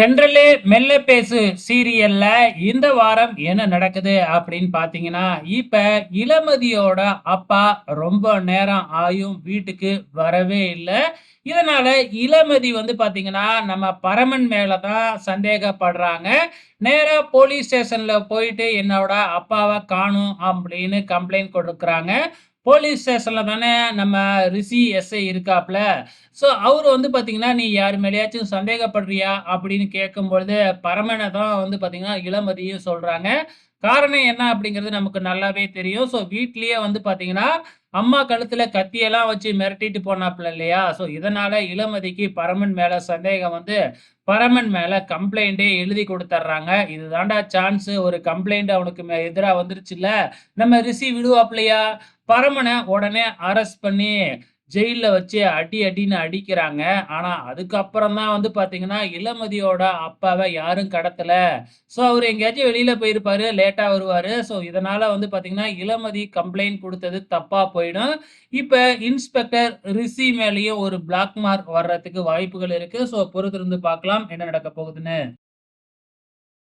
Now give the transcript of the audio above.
தென்றலே மெல்ல பேசு சீரியல்ல இந்த வாரம் என்ன நடக்குது அப்படின்னு பாத்தீங்கன்னா இப்ப இளமதியோட அப்பா ரொம்ப நேரம் ஆயும் வீட்டுக்கு வரவே இல்லை. இதனால இளமதி வந்து பாத்தீங்கன்னா நம்ம பரமன் மேலதான் சந்தேகப்படுறாங்க. நேரா போலீஸ் ஸ்டேஷன்ல போயிட்டு என்னோட அப்பாவை காணும் அப்படின்னு கம்ப்ளைண்ட் கொடுக்குறாங்க. போலீஸ் ஸ்டேஷன்ல தானே நம்ம ரிஷி எஸ்ஐ இருக்காப்ல. ஸோ அவர் வந்து பார்த்தீங்கன்னா நீ யார் மேலேயாச்சும் சந்தேகப்படுறியா? அப்படின்னு கேட்கும்பொழுது பரமனை தான் வந்து பார்த்தீங்கன்னா இளமதியும் சொல்கிறாங்க காரணம் என்ன அப்படிங்கிறது நமக்கு நல்லாவே தெரியும். ஸோ வீட்லேயே வந்து பார்த்தீங்கன்னா அம்மா கழுத்தில் கத்தியெல்லாம் வச்சு மிரட்டிட்டு போனாப்புல இல்லையா? ஸோ இதனால் இளமதிக்கு பரமன் மேலே சந்தேகம் வந்து பரமன் மேலே கம்ப்ளைண்டே எழுதி கொடுத்துட்றாங்க இதுதான்டா சான்ஸு ஒரு கம்ப்ளைண்ட் அவனுக்கு எதிராக வந்துருச்சுல்ல. நம்ம ரிசி விடுவாப்லையா பரமனை உடனே அரெஸ்ட் பண்ணி ஜெயிலில் வச்சு அடி அடின்னு அடிக்கிறாங்க. ஆனா அதுக்கப்புறம் தான் வந்து பாத்தீங்கன்னா இளமதியோட அப்பாவை யாரும் கடத்தல. ஸோ அவர் எங்கேயாச்சும் வெளியில போயிருப்பாரு லேட்டா வருவாரு. ஸோ இதனால வந்து பாத்தீங்கன்னா இளமதி கம்ப்ளைண்ட் கொடுத்தது தப்பா போயிடும். இப்ப இன்ஸ்பெக்டர் ரிஷி மேலேயும் ஒரு பிளாக் மார்க் வர்றதுக்கு வாய்ப்புகள் இருக்கு. ஸோ பொறுத்திருந்து பார்க்கலாம் என்ன நடக்க போகுதுன்னு.